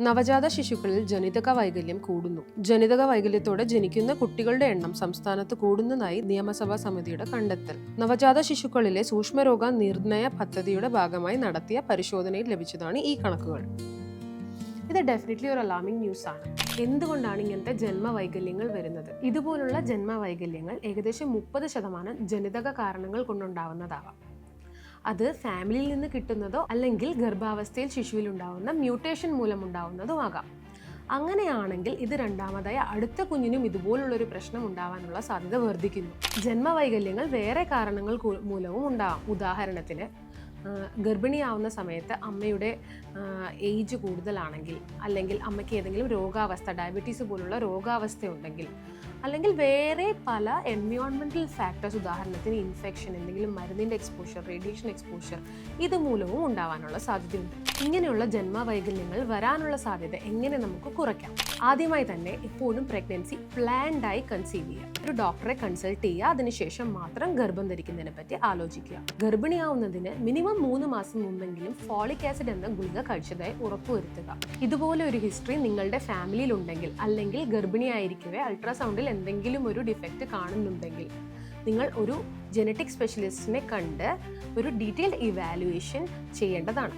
നവജാത ശിശുക്കളിൽ ജനിതക വൈകല്യം കൂടുന്നു. ജനിതക വൈകല്യത്തോടെ ജനിക്കുന്ന കുട്ടികളുടെ എണ്ണം സംസ്ഥാനത്ത് കൂടുന്നതായി നിയമസഭാ സമിതിയുടെ കണ്ടെത്തൽ. നവജാത ശിശുക്കളിലെ സൂക്ഷ്മരോഗ നിർണയ പദ്ധതിയുടെ ഭാഗമായി നടത്തിയ പരിശോധനയിൽ ലഭിച്ചതാണ് ഈ കണക്കുകൾ. ഇത് ഡെഫിനറ്റ്ലി ഒരു അലാമിംഗ് ന്യൂസ് ആണ്. എന്തുകൊണ്ടാണ് ഇങ്ങനത്തെ ജന്മ വൈകല്യങ്ങൾ വരുന്നത്? ഇതുപോലുള്ള ജന്മ വൈകല്യങ്ങൾ ഏകദേശം മുപ്പത് ശതമാനം ജനിതക കാരണങ്ങൾ കൊണ്ടുണ്ടാവുന്നതാവാം. അത് ഫാമിലിയിൽ നിന്ന് കിട്ടുന്നതോ അല്ലെങ്കിൽ ഗർഭാവസ്ഥയിൽ ശിശുവിൽ ഉണ്ടാവുന്ന മ്യൂട്ടേഷൻ മൂലം ഉണ്ടാവുന്നതോ ആകാം. അങ്ങനെയാണെങ്കിൽ ഇത് രണ്ടാമതായി അടുത്ത കുഞ്ഞിനും ഇതുപോലുള്ള ഒരു പ്രശ്നം ഉണ്ടാവാനുള്ള സാധ്യത വർദ്ധിക്കുന്നു. ജന്മവൈകല്യങ്ങൾ വേറെ കാരണങ്ങൾ മൂലവും ഉണ്ടാവാം. ഉദാഹരണത്തിന് ഗർഭിണിയാവുന്ന സമയത്ത് അമ്മയുടെ ഏജ് കൂടുതലാണെങ്കിൽ അല്ലെങ്കിൽ അമ്മയ്ക്ക് ഏതെങ്കിലും രോഗാവസ്ഥ ഡയബറ്റീസ് പോലുള്ള രോഗാവസ്ഥ ഉണ്ടെങ്കിൽ അല്ലെങ്കിൽ വേറെ പല എൻവയോൺമെന്റൽ ഫാക്ടേഴ്സ് ഉദാഹരണത്തിന് ഇൻഫെക്ഷൻ എന്തെങ്കിലും മരുന്നിന്റെ എക്സ്പോഷർ റേഡിയേഷൻ എക്സ്പോഷർ ഇത് മൂലവും ഉണ്ടാവാനുള്ള സാധ്യതയുണ്ട്. ഇങ്ങനെയുള്ള ജന്മവൈകല്യങ്ങൾ വരാനുള്ള സാധ്യത എങ്ങനെ നമുക്ക് കുറയ്ക്കാം? ആദ്യമായി തന്നെ എപ്പോഴും പ്രഗ്നൻസി പ്ലാൻഡായി കൺസീവ് ചെയ്യുക. ഒരു ഡോക്ടറെ കൺസൾട്ട് ചെയ്യുക അതിനുശേഷം മാത്രം ഗർഭം ധരിക്കുന്നതിനെ പറ്റി ആലോചിക്കുക. ഗർഭിണിയാവുന്നതിന് മിനിമം മൂന്ന് മാസം മുമ്പെങ്കിലും ഫോളിക് ആസിഡ് എന്ന ഗുളിക കഴിച്ചതായി ഉറപ്പുവരുത്തുക. ഇതുപോലെ ഒരു ഹിസ്റ്ററി നിങ്ങളുടെ ഫാമിലിയിൽ ഉണ്ടെങ്കിൽ അല്ലെങ്കിൽ ഗർഭിണിയായിരിക്കവേ അൾട്രാസൗണ്ടിൽ എന്തെങ്കിലും ഒരു ഡിഫക്റ്റ് കാണുന്നുണ്ടെങ്കിൽ നിങ്ങൾ ഒരു ജനറ്റിക് സ്പെഷ്യലിസ്റ്റിനെ കണ്ട് ഒരു ഡീറ്റെയിൽഡ് ഇവാലുവേഷൻ ചെയ്യേണ്ടതാണ്.